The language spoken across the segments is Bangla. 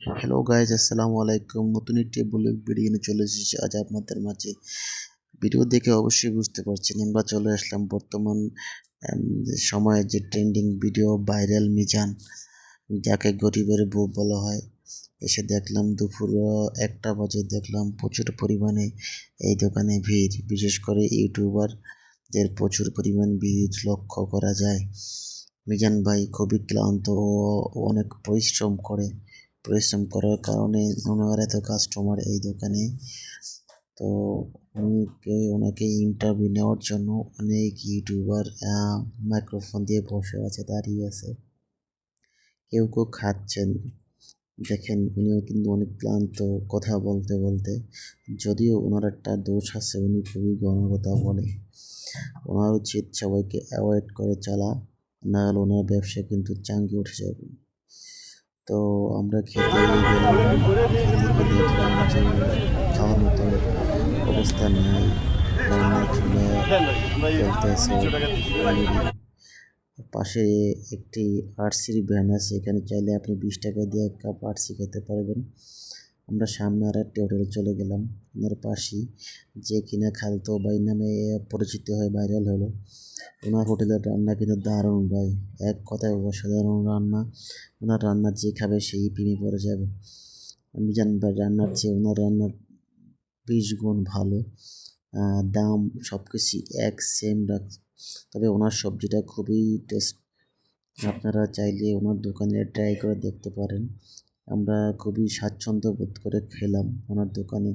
হ্যালো গাইজ আসসালামু আলাইকুম নতুন একটি ব্লগ ভিডিও নিয়ে চলে এসেছি। আজ আপনাদের মাঝে ভিডিও দেখে অবশ্যই বুঝতে পারছেন। আমরা চলে আসলাম বর্তমান সময়ে যে ট্রেন্ডিং ভিডিও ভাইরাল মিজান, যাকে গরিবের বউ বলা হয়। এসে দেখলাম দুপুর একটা বাজে, দেখলাম প্রচুর পরিমাণে এই দোকানে ভিড়। বিশেষ করে ইউটিউবারদের প্রচুর পরিমাণ ভিড় লক্ষ্য করা যায়। মিজান ভাই খুবই ক্লান্ত ও অনেক পরিশ্রম করে। পরিশ্রম করার কারণে ওনার এত কাস্টমার এই দোকানে। তো উনিকে ওনাকে ইন্টারভিউ নেওয়ার জন্য অনেক ইউটিউবার মাইক্রোফোন দিয়ে বসে আছে, দাঁড়িয়ে আছে। কেউ কেউ খাচ্ছেন। দেখেন, উনিও কিন্তু অনেক ক্লান্ত কথা বলতে বলতে, যদিও ওনার একটা দোষ আছে, উনি খুবই ঘন কথা বলে। ওনার উচিত সবাইকে অ্যাভয়েড করে চলা না হলে ওনার ব্যবসা কিন্তু চাঙ্গি উঠে যাবে। তো আমরা খেতে খাওয়ার মতো অবস্থা নেই। পাশে একটি আরসির ভ্যান আছে, এখানে চাইলে আপনি বিশ টাকা দিয়ে এক কাপ আরসি খেতে পারবেন। আমরা সামনে আর একটি হোটেলে চলে গেলাম। ওনার পাশেই যে কিনা খালতো ভাই নামে পরিচিত হয়ে ভাইরাল হলো। ওনার হোটেলের রান্না কিন্তু দারুণ ভাই। এক কথায় অসাধারণ রান্না। ওনার রান্না যে খাবে সেই প্রেমে পড়ে যাবে। আমি জানি ভাই, রান্নার চেয়ে ওনার রান্নার বিশ গুণ ভালো। দাম সব কিছুই এক সেম রাখ। তবে ওনার সবজিটা খুবই টেস্ট আপনারা চাইলে ওনার দোকানে ট্রাই করে দেখতে পারেন। আমরা খুবই স্বাচ্ছন্দ্য বোধ করে খেলাম ওনার দোকানে।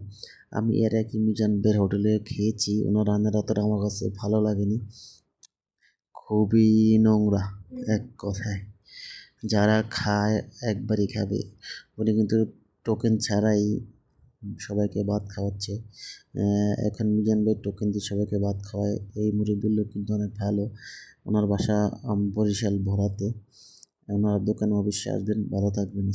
আমি এর আগে মিজান বের হোটেলে খেয়েছি, ওনার রান্নার অতটা আমার কাছে ভালো লাগেনি। খুবই নোংরা এক কথায়। যারা খায় একবারই খাবে। উনি কিন্তু টোকেন ছাড়াই সবাইকে ভাত খাওয়াচ্ছে। এখন মিজান ভাই টোকেন দিয়ে সবাইকে ভাত খাওয়ায়। এই লোক কিন্তু অনেক ভালো। ওনার বাসা বরিশাল ভরাতে ওনার দোকানে অবশ্যই আসবেন। ভালো থাকবেন।